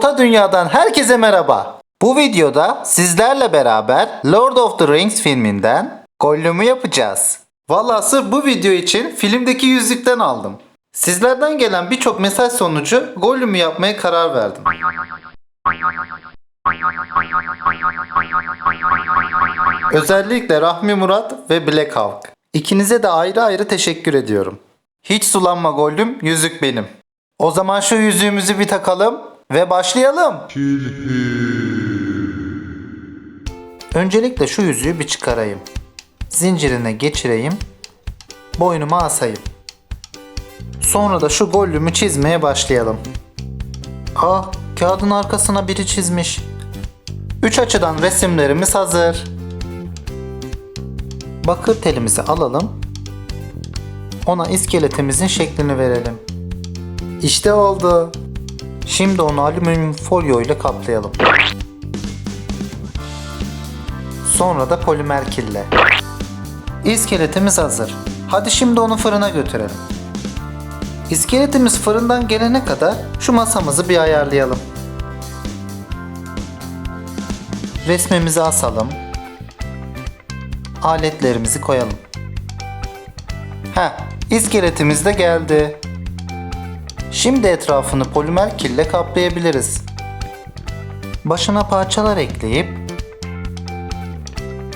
Orta Dünya'dan herkese merhaba. Bu videoda sizlerle beraber Lord of the Rings filminden Gollum'u yapacağız. Valla sırf bu video için filmdeki yüzükten aldım. Sizlerden gelen birçok mesaj sonucu Gollum'u yapmaya karar verdim. Özellikle Rahmi Murat ve Black Hawk. İkinize de ayrı ayrı teşekkür ediyorum. Hiç sulanma Gollum, yüzük benim. O zaman şu yüzüğümüzü bir takalım ve başlayalım. Öncelikle şu yüzüğü bir çıkarayım. Zincirine geçireyim. Boynuma asayım. Sonra da şu Gollum'u çizmeye başlayalım. Ah, kağıdın arkasına biri çizmiş. Üç açıdan resimlerimiz hazır. Bakır telimizi alalım. Ona iskeletimizin şeklini verelim. İşte oldu. Şimdi onu alüminyum folyo ile kaplayalım. Sonra da polimer kille. İskeletimiz hazır. Hadi şimdi onu fırına götürelim. İskeletimiz fırından gelene kadar şu masamızı bir ayarlayalım. Resmimizi asalım. Aletlerimizi koyalım. Heh, iskeletimiz de geldi. Şimdi etrafını polimer kille kaplayabiliriz. Başına parçalar ekleyip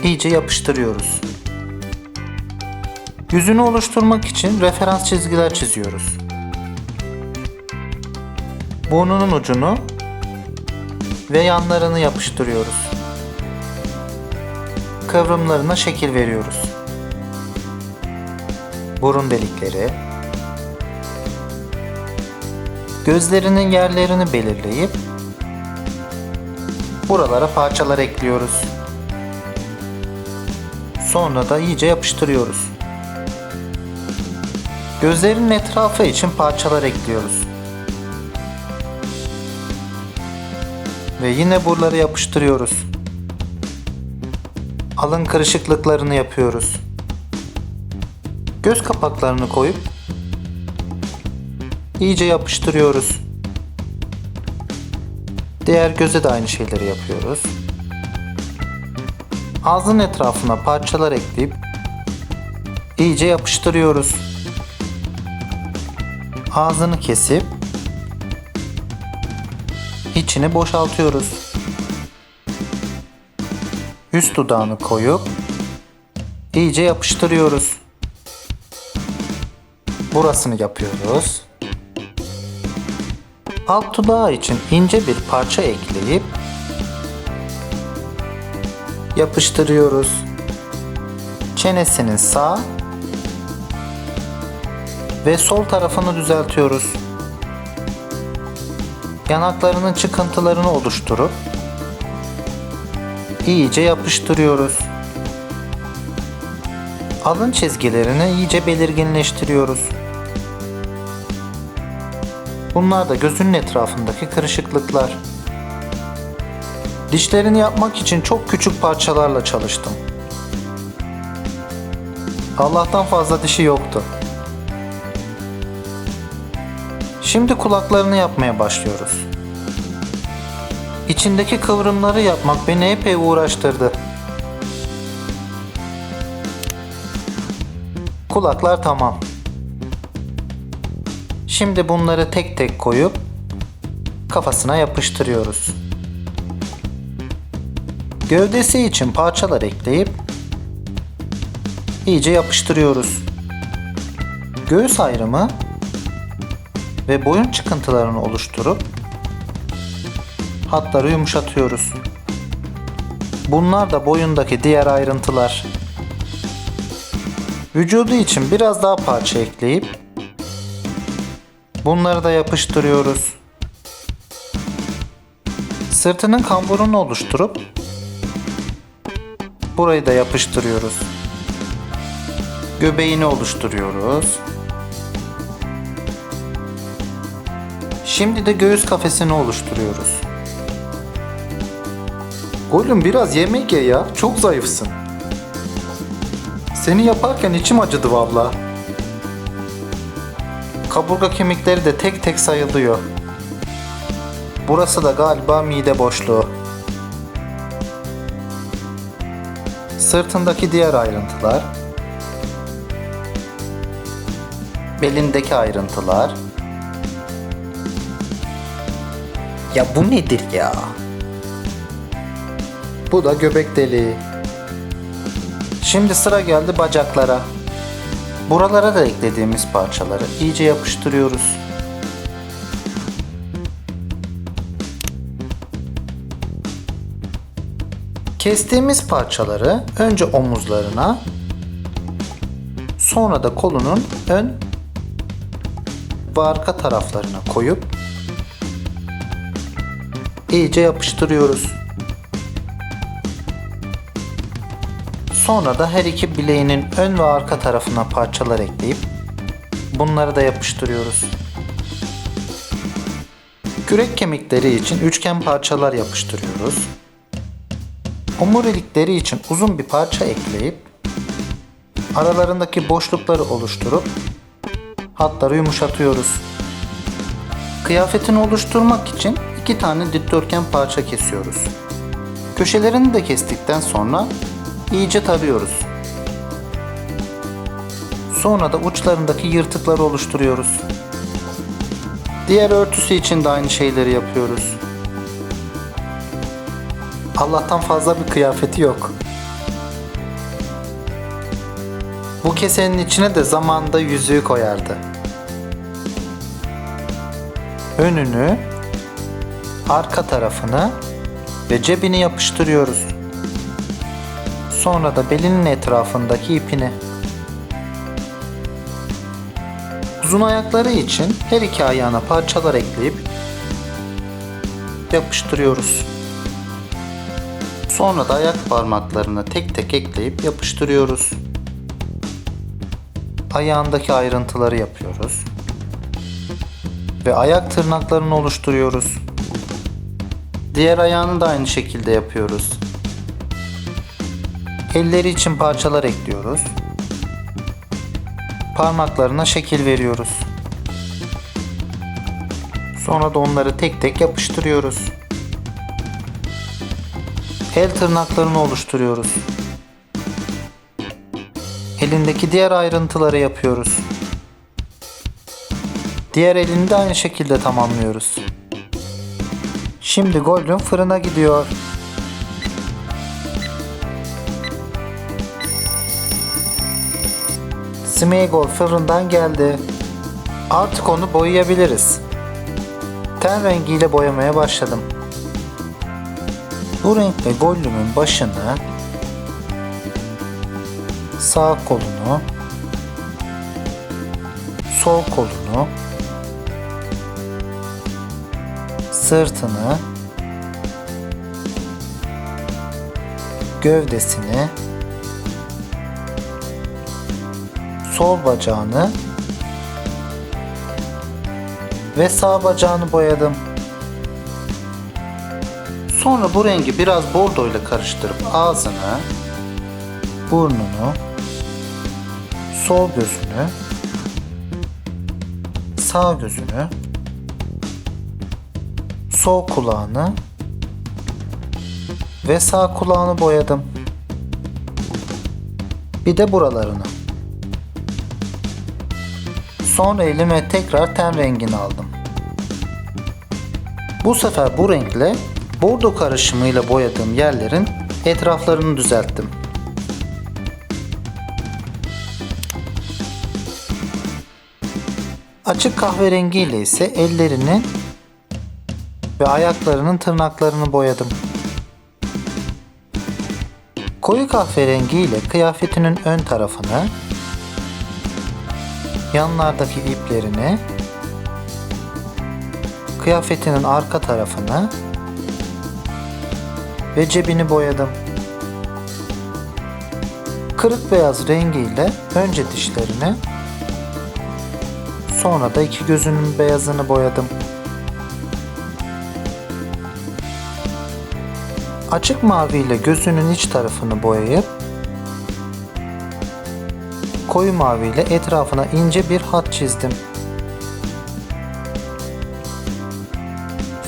iyice yapıştırıyoruz. Yüzünü oluşturmak için referans çizgiler çiziyoruz. Burnunun ucunu ve yanlarını yapıştırıyoruz. Kıvrımlarına şekil veriyoruz. Burun delikleri, gözlerinin yerlerini belirleyip buralara parçalar ekliyoruz. Sonra da iyice yapıştırıyoruz. Gözlerinin etrafı için parçalar ekliyoruz. Ve yine buraları yapıştırıyoruz. Alın kırışıklıklarını yapıyoruz. Göz kapaklarını koyup iyice yapıştırıyoruz. Diğer göze de aynı şeyleri yapıyoruz. Ağzın etrafına parçalar ekleyip iyice yapıştırıyoruz. Ağzını kesip içini boşaltıyoruz. Üst dudağını koyup iyice yapıştırıyoruz. Burasını yapıyoruz. Alt dudağı için ince bir parça ekleyip yapıştırıyoruz. Çenesinin sağ ve sol tarafını düzeltiyoruz. Yanaklarının çıkıntılarını oluşturup iyice yapıştırıyoruz. Alın çizgilerini iyice belirginleştiriyoruz. Bunlar da gözünün etrafındaki kırışıklıklar. Dişlerini yapmak için çok küçük parçalarla çalıştım. Allah'tan fazla dişi yoktu. Şimdi kulaklarını yapmaya başlıyoruz. İçindeki kıvrımları yapmak beni epey uğraştırdı. Kulaklar tamam. Şimdi bunları tek tek koyup kafasına yapıştırıyoruz. Gövdesi için parçalar ekleyip iyice yapıştırıyoruz. Göğüs ayrımı ve boyun çıkıntılarını oluşturup hatları yumuşatıyoruz. Bunlar da boyundaki diğer ayrıntılar. Vücudu için biraz daha parça ekleyip bunları da yapıştırıyoruz. Sırtının kamburunu oluşturup burayı da yapıştırıyoruz. Göbeğini oluşturuyoruz. Şimdi de göğüs kafesini oluşturuyoruz. Gollum biraz yemek ye ya. Çok zayıfsın. Seni yaparken içim acıdı valla. Kaburga kemikleri de tek tek sayılıyor. Burası da galiba mide boşluğu. Sırtındaki diğer ayrıntılar. Belindeki ayrıntılar. Ya bu nedir ya? Bu da göbek deliği. Şimdi sıra geldi bacaklara. Buralara da eklediğimiz parçaları iyice yapıştırıyoruz. Kestiğimiz parçaları önce omuzlarına, sonra da kolunun ön ve arka taraflarına koyup iyice yapıştırıyoruz. Sonra da her iki bileğinin ön ve arka tarafına parçalar ekleyip bunları da yapıştırıyoruz. Kürek kemikleri için üçgen parçalar yapıştırıyoruz. Omurilikleri için uzun bir parça ekleyip aralarındaki boşlukları oluşturup hatları yumuşatıyoruz. Kıyafetini oluşturmak için iki tane dikdörtgen parça kesiyoruz. Köşelerini de kestikten sonra iyice tarıyoruz. Sonra da uçlarındaki yırtıkları oluşturuyoruz. Diğer örtüsü için de aynı şeyleri yapıyoruz. Allah'tan fazla bir kıyafeti yok. Bu kesenin içine de zamanında yüzüğü koyardı. Önünü, arka tarafını ve cebini yapıştırıyoruz. Sonra da belinin etrafındaki ipini. Uzun ayakları için her iki ayağına parçalar ekleyip yapıştırıyoruz. Sonra da ayak parmaklarını tek tek ekleyip yapıştırıyoruz. Ayağındaki ayrıntıları yapıyoruz. Ve ayak tırnaklarını oluşturuyoruz. Diğer ayağını da aynı şekilde yapıyoruz. Elleri için parçalar ekliyoruz. Parmaklarına şekil veriyoruz. Sonra da onları tek tek yapıştırıyoruz. El tırnaklarını oluşturuyoruz. Elindeki diğer ayrıntıları yapıyoruz. Diğer elini de aynı şekilde tamamlıyoruz. Şimdi Golden fırına gidiyor. Smeagol fırından geldi. Artık onu boyayabiliriz. Ten rengiyle boyamaya başladım. Bu renkle Gollum'un başını, sağ kolunu, sol kolunu, sırtını, gövdesini, sol bacağını ve sağ bacağını boyadım. Sonra bu rengi biraz bordo ile karıştırıp ağzını, burnunu, sol gözünü, sağ gözünü, sol kulağını ve sağ kulağını boyadım. Bir de buralarını. Sonra elime tekrar ten rengini aldım. Bu sefer bu renkle bordo karışımıyla boyadığım yerlerin etraflarını düzelttim. Açık kahverengi ile ise ellerini ve ayaklarının tırnaklarını boyadım. Koyu kahverengi ile kıyafetinin ön tarafını, yanlardaki iplerini, kıyafetinin arka tarafını ve cebini boyadım. Kırık beyaz rengiyle önce dişlerini, sonra da iki gözünün beyazını boyadım. Açık mavi ile gözünün iç tarafını boyayıp koyu mavi ile etrafına ince bir hat çizdim.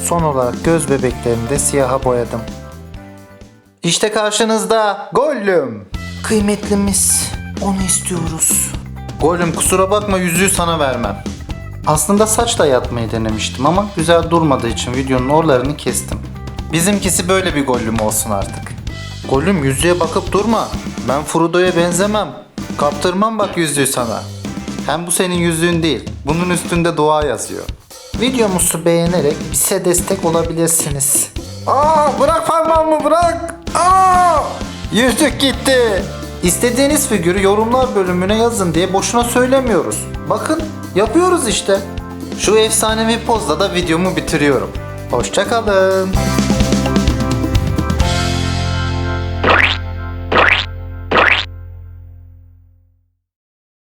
Son olarak göz bebeklerini de siyaha boyadım. İşte karşınızda Gollum. Kıymetlimiz. Onu istiyoruz. Gollum kusura bakma yüzüğü sana vermem. Aslında saçla yatmayı denemiştim ama güzel durmadığı için videonun oralarını kestim. Bizimkisi böyle bir Gollum olsun artık. Gollum yüzüğe bakıp durma. Ben Frodo'ya benzemem. Kaptırmam bak yüzüğü sana. Hem bu senin yüzüğün değil. Bunun üstünde dua yazıyor. Videomuzu beğenerek bize destek olabilirsiniz. Aa bırak parmağımı bırak. Aa yüzük gitti. İstediğiniz figürü yorumlar bölümüne yazın diye boşuna söylemiyoruz. Bakın yapıyoruz işte. Şu efsanevi pozla da videomu bitiriyorum. Hoşçakalın.